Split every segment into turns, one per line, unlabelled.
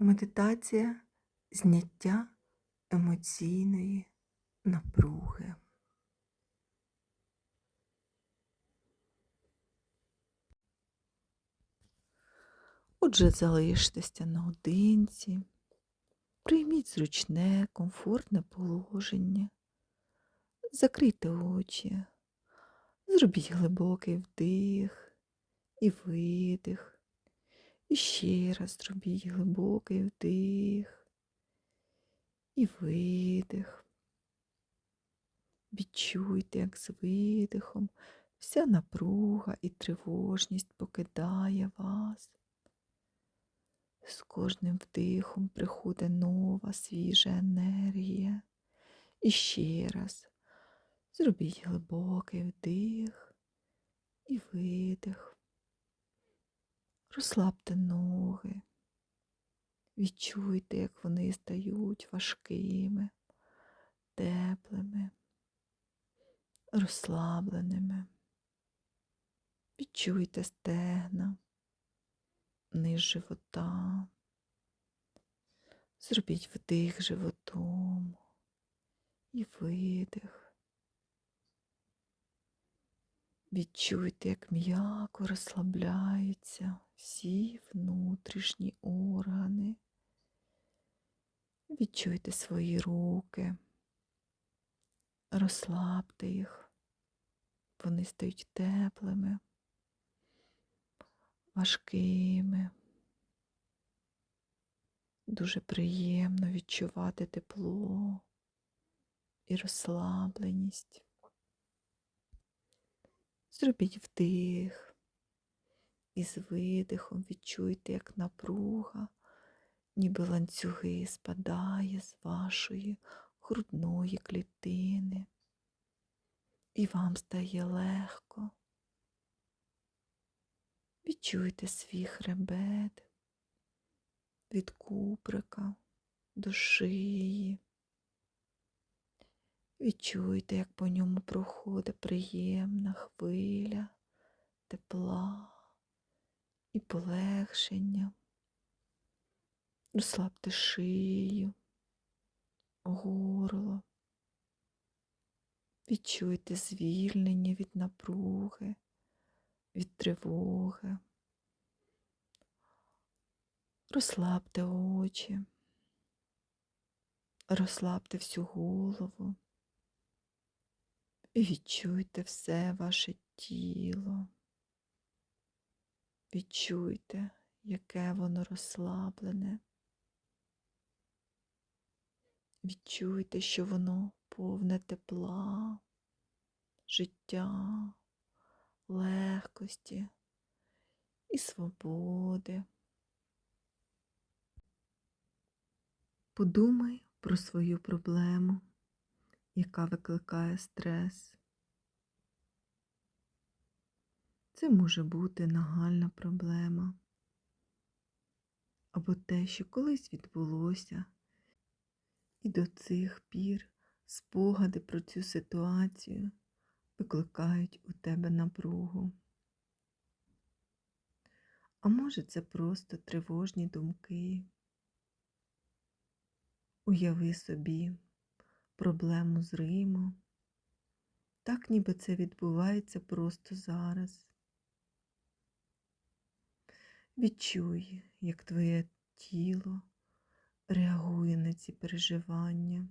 Медитація зняття емоційної напруги. Отже, залиштеся наодинці, прийміть зручне, комфортне положення, закрийте очі, зробіть глибокий вдих і видих. І ще раз зробіть глибокий вдих і видих. Відчуйте, як з видихом вся напруга і тривожність покидає вас. З кожним вдихом приходить нова свіжа енергія. І ще раз зробіть глибокий вдих і видих. Розслабте ноги, відчуйте, як вони стають важкими, теплими, розслабленими. Відчуйте стегна, низ живота. Зробіть вдих животом і видих. Відчуйте, як м'яко розслабляються всі внутрішні органи. Відчуйте свої руки, розслабте їх, вони стають теплими, важкими. Дуже приємно відчувати тепло і розслабленість. Зробіть вдих і з видихом відчуйте, як напруга, ніби ланцюги спадає з вашої грудної клітини. І вам стає легко. Відчуйте свій хребет від куприка до шиї. Відчуйте, як по ньому проходить приємна хвиля, тепла і полегшення. Розслабте шию, горло. Відчуйте звільнення від напруги, від тривоги. Розслабте очі, розслабте всю голову. І відчуйте все ваше тіло. Відчуйте, яке воно розслаблене. Відчуйте, що воно повне тепла, життя, легкості і свободи. Подумай про свою проблему яка викликає стрес. Це може бути нагальна проблема або те, що колись відбулося, і до цих пір спогади про цю ситуацію викликають у тебе напругу. А може, це просто тривожні думки. Уяви собі, проблему з Римом. Так ніби це відбувається просто зараз. Відчуй, як твоє тіло реагує на ці переживання.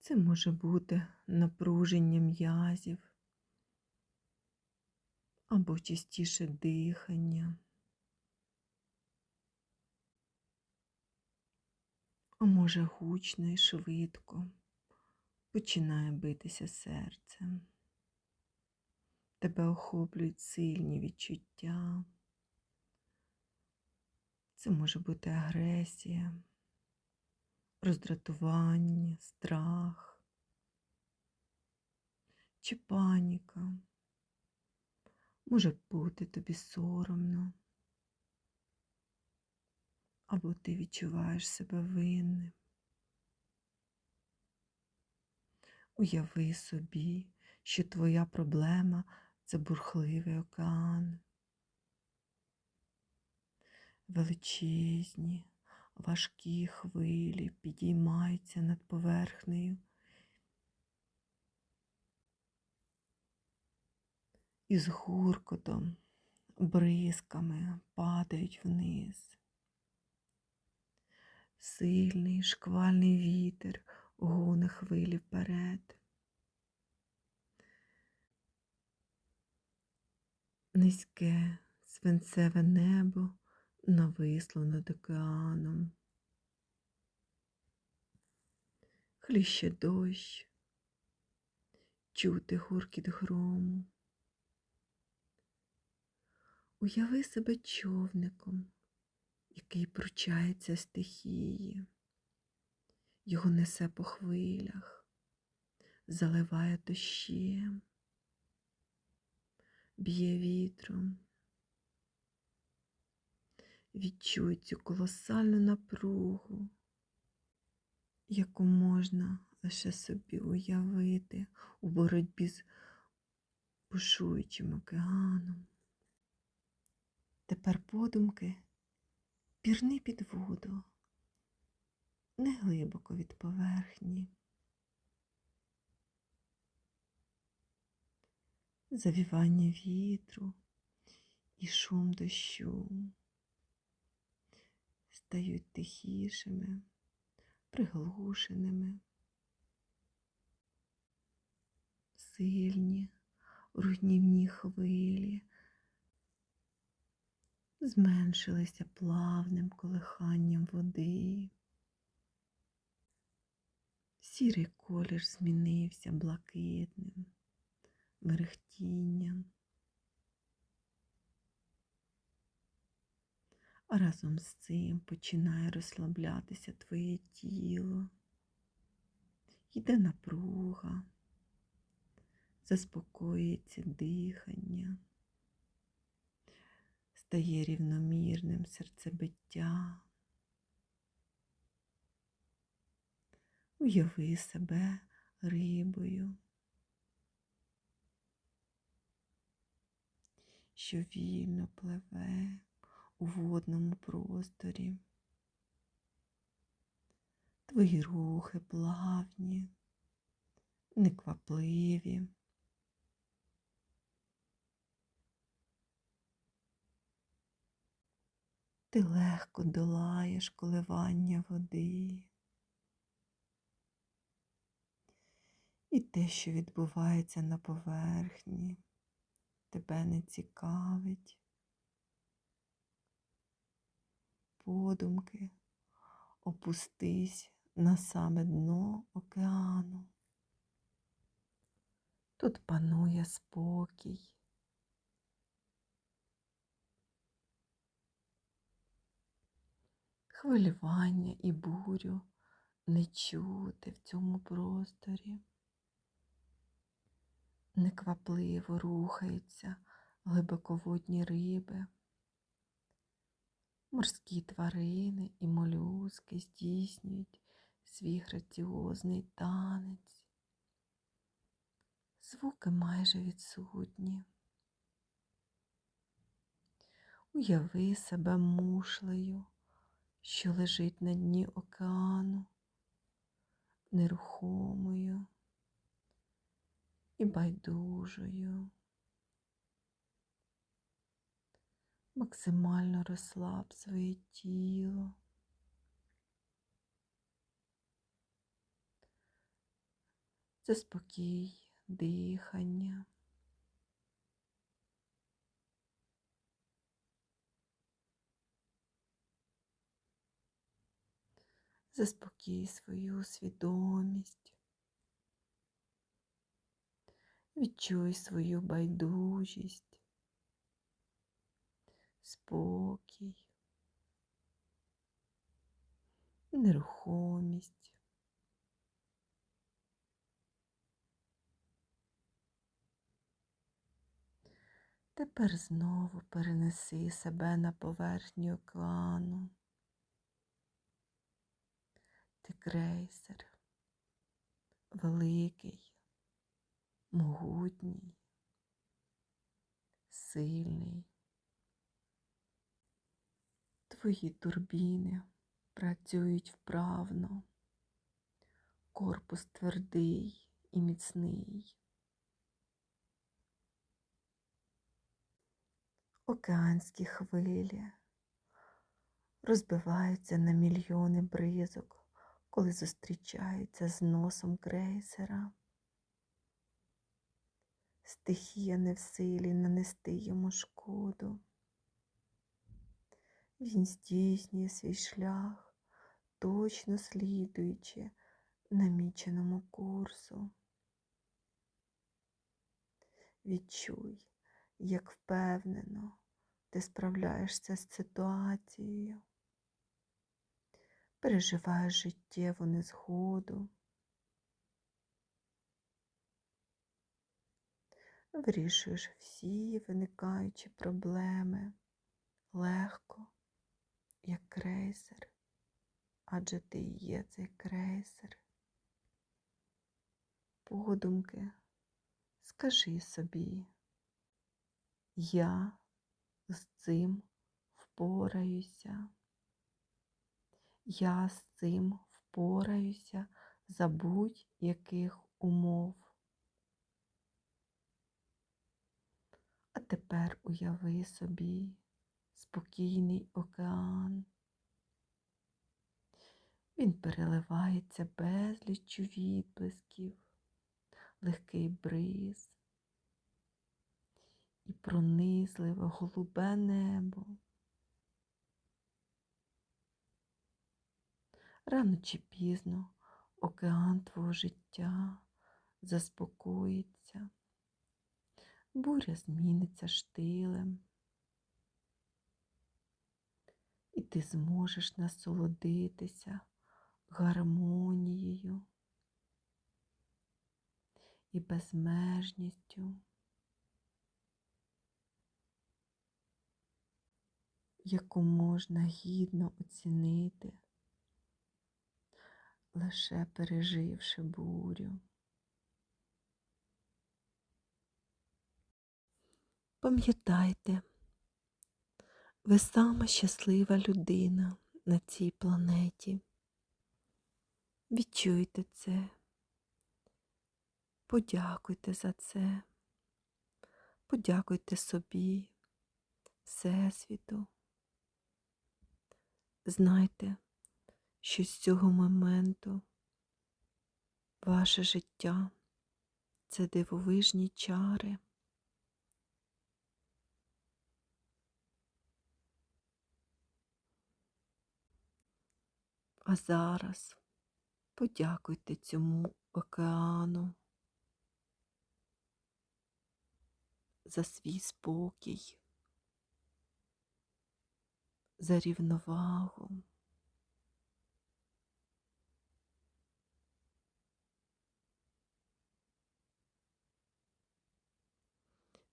Це може бути напруження м'язів або частіше дихання. а може гучно і швидко починає битися серце. Тебе охоплюють сильні відчуття. Це може бути агресія, роздратування, страх чи паніка. Може бути тобі соромно або ти відчуваєш себе винним. Уяви собі, що твоя проблема це бурхливий океан. величезні, важкі хвилі підіймаються над поверхнею. І з гуркотом, бризками падають вниз. Сильний шквальний вітер гоне хвилі вперед. Низьке свинцеве небо нависло над океаном. Хліще дощ, чути гуркіт грому. Уяви себе човником, який пручається стихії, його несе по хвилях, заливає дощем, б'є вітром. Відчуй цю колосальну напругу, яку можна лише собі уявити у боротьбі з бушуючим океаном. Тепер подумки пірни під воду, не глибоко від поверхні. Завівання вітру і шум дощу. Стають тихішими, приглушеними, сильні руйнівні хвилі зменшилися плавним колиханням води. Сірий колір змінився блакитним мерехтінням. А разом з цим починає розслаблятися твоє тіло, йде напруга, заспокоюється дихання, стає рівномірним серцебиття. Уяви себе рибою, що вільно пливе у водному просторі. Твої рухи плавні, неквапливі. Ти легко долаєш коливання води. І те, що відбувається на поверхні, тебе не цікавить. Подумки опустись на саме дно океану. Тут панує спокій. Хвилювання і бурю не чути в цьому просторі. Неквапливо рухаються глибоководні риби. Морські тварини і молюски здійснюють свій граціозний танець. Звуки майже відсутні. Уяви себе мушлею, що лежить на дні океану, нерухомою і байдужою. Максимально розслаб своє тіло. Заспокій дихання. Заспокій свою свідомість. Відчуй свою байдужість, спокій, нерухомість. Тепер знову перенеси себе на поверхню океану. Ти крейсер, великий, могутній, сильний. Твої турбіни працюють вправно, корпус твердий і міцний. Океанські хвилі розбиваються на мільйони бризок, коли зустрічаються з носом крейсера. Стихія не в силі нанести йому шкоду. Він здійснює свій шлях, точно слідуючи наміченому курсу. Відчуй, як впевнено ти справляєшся з ситуацією, переживаєш життєву незгоду, вирішуєш всі виникаючі проблеми легко, як крейсер, адже ти і є цей крейсер. Подумки, скажи собі, я з цим впораюся. Я з цим впораюся за будь-яких умов. А тепер уяви собі спокійний океан. Він переливається безліччю відблисків, легкий бриз і пронизливе голубе небо. Рано чи пізно океан твого життя заспокоїться, буря зміниться штилем, і ти зможеш насолодитися гармонією і безмежністю. яку можна гідно оцінити, лише переживши бурю. Пам'ятайте, ви сама щаслива людина на цій планеті. Відчуйте це, подякуйте за це, подякуйте собі, Всесвіту. Знайте, що з цього моменту ваше життя це дивовижні чари. А зараз подякуйте цьому океану за свій спокій за рівновагу.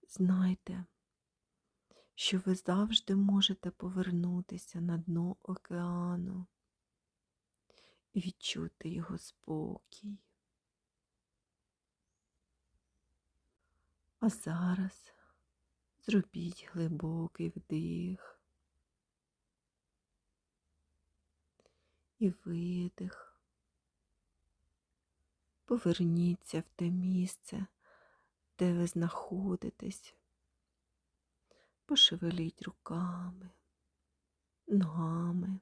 Знайте, що ви завжди можете повернутися на дно океану і відчути його спокій. А зараз зробіть глибокий вдих. і видих. Поверніться в те місце, де ви знаходитесь. Пошевеліть руками, ногами,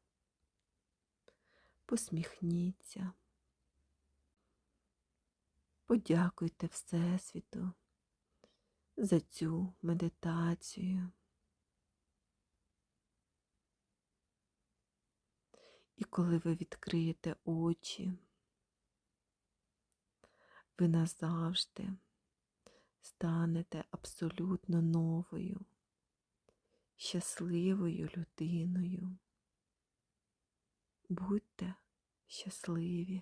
посміхніться. Подякуйте Всесвіту за цю медитацію. І коли ви відкриєте очі, ви назавжди станете абсолютно новою, щасливою людиною. Будьте щасливі.